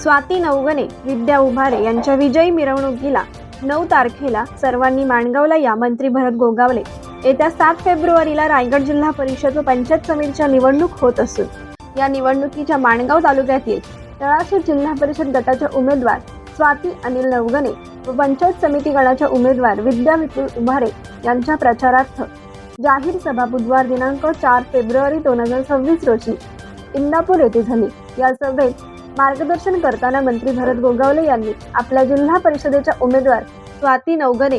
स्वाती नवगणे विद्या उभारे यांच्या विजयी मिरवणुकीला नऊ तारखेला सर्वांनी माणगावला या मंत्री भरत गोगावले. येत्या सात फेब्रुवारीला रायगड जिल्हा परिषद व पंचायत समितीच्या निवडणूक होत असून या निवडणुकीच्या माणगाव तालुक्यातील तळाशी जिल्हा परिषद गटाच्या उमेदवार स्वाती अनिल नवगणे व पंचायत समिती गणाच्या उमेदवार विद्या विपुल उभारे यांच्या प्रचारार्थ जाहीर सभा बुधवार दिनांक चार फेब्रुवारी दोन हजार सव्वीस रोजी इंदापूर येथे झाली. या सभेत मार्गदर्शन करताना मंत्री भरत गोगावले यांनी आपल्या जिल्हा परिषदेच्या उमेदवार स्वाती नवगणे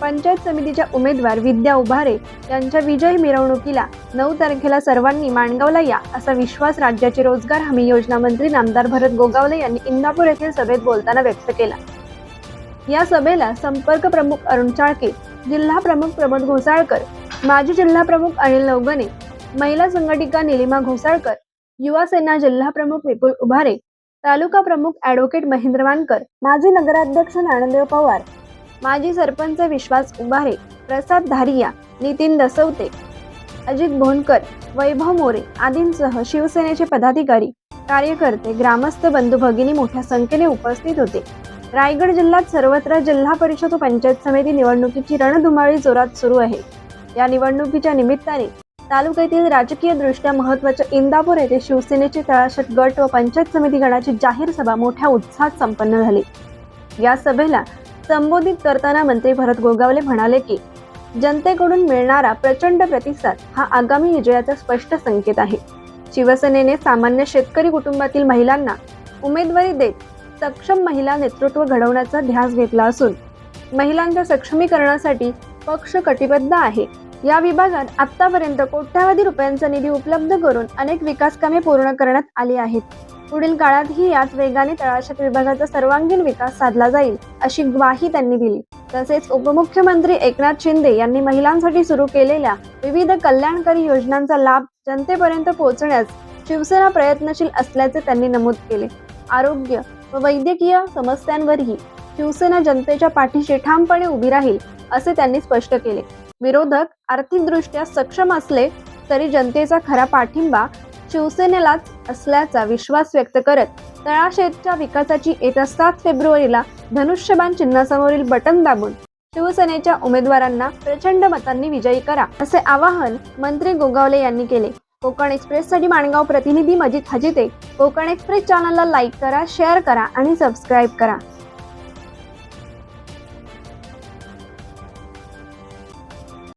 पंचायत समितीच्या उमेदवार विद्या उभारे यांच्या विजयी मिरवणुकीला नऊ तारखेला सर्वांनी माणगावला या असा विश्वास राज्याचे रोजगार हमी योजना मंत्री नामदार भरत गोगावले यांनी इंदापूर येथील सभेत बोलताना व्यक्त केला. या सभेला संपर्क प्रमुख अरुण चाळके जिल्हा प्रमुख प्रमोद घोसाळकर माजी जिल्हा प्रमुख अनिल नवगणे महिला संघटिका निलिमा घोसाळकर युवा सेना जिल्हा प्रमुख विपुल उभारे तालुका प्रमुख ॲडव्होकेट महेंद्र वानकर माजी नगराध्यक्ष नानदेव पवार माजी सरपंच विश्वास उभारे प्रसाद धारिया नितीन दसवते अजित भोनकर वैभव मोरे आदींसह शिवसेनेचे पदाधिकारी कार्यकर्ते ग्रामस्थ बंधू भगिनी मोठ्या संख्येने उपस्थित होते. रायगड जिल्ह्यात सर्वत्र जिल्हा परिषद व पंचायत समिती निवडणुकीची रणधुमाळी जोरात सुरू आहे. या निवडणुकीच्या निमित्ताने तालुक्यातील राजकीयदृष्ट्या महत्त्वाच्या महत्त्वाच्या इंदापूर येथे शिवसेनेचे तळाशत गट व पंचायत समिती गणाची जाहीर सभा मोठ्या उत्साहात संपन्न झाली. या सभेला संबोधित करताना मंत्री भरत गोगावले म्हणाले की जनतेकडून मिळणारा प्रचंड प्रतिसाद हा आगामी विजयाचा स्पष्ट संकेत आहे. शिवसेनेने सामान्य शेतकरी कुटुंबातील महिलांना उमेदवारी देत सक्षम महिला नेतृत्व घडवण्याचा ध्यास घेतला असून महिलांच्या सक्षमीकरणासाठी पक्ष कटिबद्ध आहे. या विभागात आतापर्यंत कोट्यावधी रुपयांचा निधी उपलब्ध करून अनेक विकास कामे पूर्ण करण्यात आली आहेत. पुढील काळातही याच वेगाने तळाशक विभागाचा सर्वांगीण विकास साधला जाईल अशी ग्वाही त्यांनी दिली. तसेच उपमुख्यमंत्री एकनाथ शिंदे यांनी महिलांसाठी सुरू केलेल्या विविध कल्याणकारी योजनांचा लाभ जनतेपर्यंत पोहोचण्यास शिवसेना प्रयत्नशील असल्याचे त्यांनी नमूद केले. आरोग्य व वैद्यकीय समस्यांवरही शिवसेना जनतेच्या पाठीशी ठामपणे उभी राहील असे त्यांनी स्पष्ट केले. विरोधक आर्थिकदृष्ट्या सक्षम असले तरी जनतेचा खरा पाठिंबा शिवसेनेलाच असल्याचा विश्वास व्यक्त करत तळाशेतच्या विकासाची येत्या सात फेब्रुवारीला धनुष्यबाण चिन्हासमोरील बटन दाबून शिवसेनेच्या उमेदवारांना प्रचंड मतांनी विजयी करा असे आवाहन मंत्री गोगावले यांनी केले. कोकण एक्सप्रेससाठी माणगाव प्रतिनिधी मजिद हजिते कोकण एक्सप्रेस चॅनलला लाईक करा शेअर करा आणि सबस्क्राईब करा.